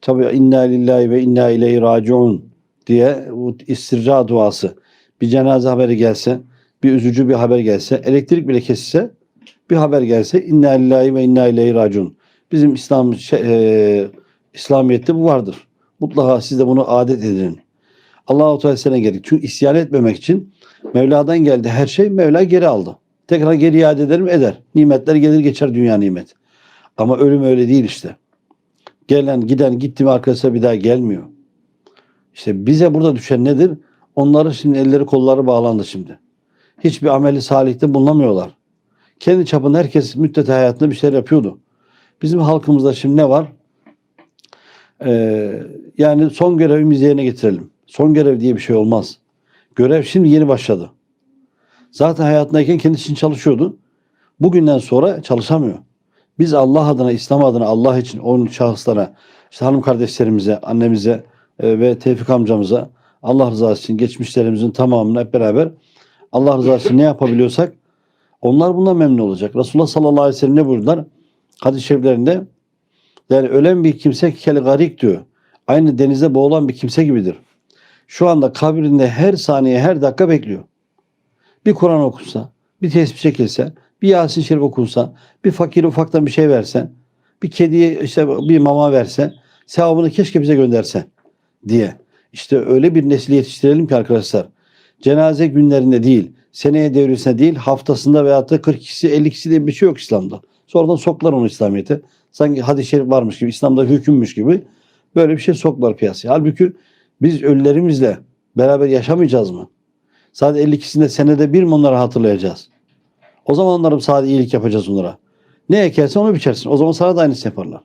Tabi inna lillahi ve inna ileyhi raciun diye bu istirca duası. Bir cenaze haberi gelse, bir üzücü bir haber gelse, elektrik bile kesilse bir haber gelse inna lillahi ve inna ileyhi raciun. Bizim İslam şey, e, İslamiyet'te bu vardır. Mutlaka siz de bunu adet edin. Allah-u Teala'ya gerek. Çünkü isyan etmemek için Mevla'dan geldi her şey Mevla geri aldı. Tekrar geri iade eder mi? Eder. Nimetler gelir geçer dünya nimet. Ama ölüm öyle değil işte. Gelen giden gitti mi arkadaşlar bir daha gelmiyor. İşte bize burada düşen nedir? Onların şimdi elleri kolları bağlandı şimdi. Hiçbir ameli salihte bulunamıyorlar. Kendi çapında herkes müddet hayatında bir şeyler yapıyordu. Bizim halkımızda şimdi ne var? Ee, yani son görevimizi yerine getirelim. Son görev diye bir şey olmaz. Görev şimdi yeni başladı. Zaten hayatındayken kendisi için çalışıyordu. Bugünden sonra çalışamıyor. Biz Allah adına, İslam adına, Allah için onun şahıslara, işte hanım kardeşlerimize, annemize e, ve Tevfik amcamıza Allah rızası için geçmişlerimizin tamamını hep beraber Allah rızası için ne yapabiliyorsak onlar bundan memnun olacak. Resulullah sallallahu aleyhi ve sellem ne buyurdular? Hadis-i şeriflerinde yani ölen bir kimse kel garik diyor. Aynı denizde boğulan bir kimse gibidir. Şu anda kabrinde her saniye her dakika bekliyor. Bir Kur'an okunsa, bir tesbih çekilse, bir Yasin Şerif okunsa, bir fakir ufaktan bir şey versen, bir kediye işte bir mama verse, sevabını keşke bize gönderse diye. İşte öyle bir nesil yetiştirelim ki arkadaşlar. Cenaze günlerinde değil, seneye devresinde değil, haftasında veyahut da 42'si 52'si diye bir şey yok İslam'da. Sonradan soktular onu İslamiyet'e. Sanki hadis-i şerif varmış gibi, İslam'da hükümmüş gibi böyle bir şey soktular piyasaya. Halbuki biz ölülerimizle beraber yaşamayacağız mı? Sadece 52'sinde senede bir mi onları hatırlayacağız? O zaman onlara sadece iyilik yapacağız onlara. Ne ekersen onu biçersin. O zaman sana da aynısını yaparlar.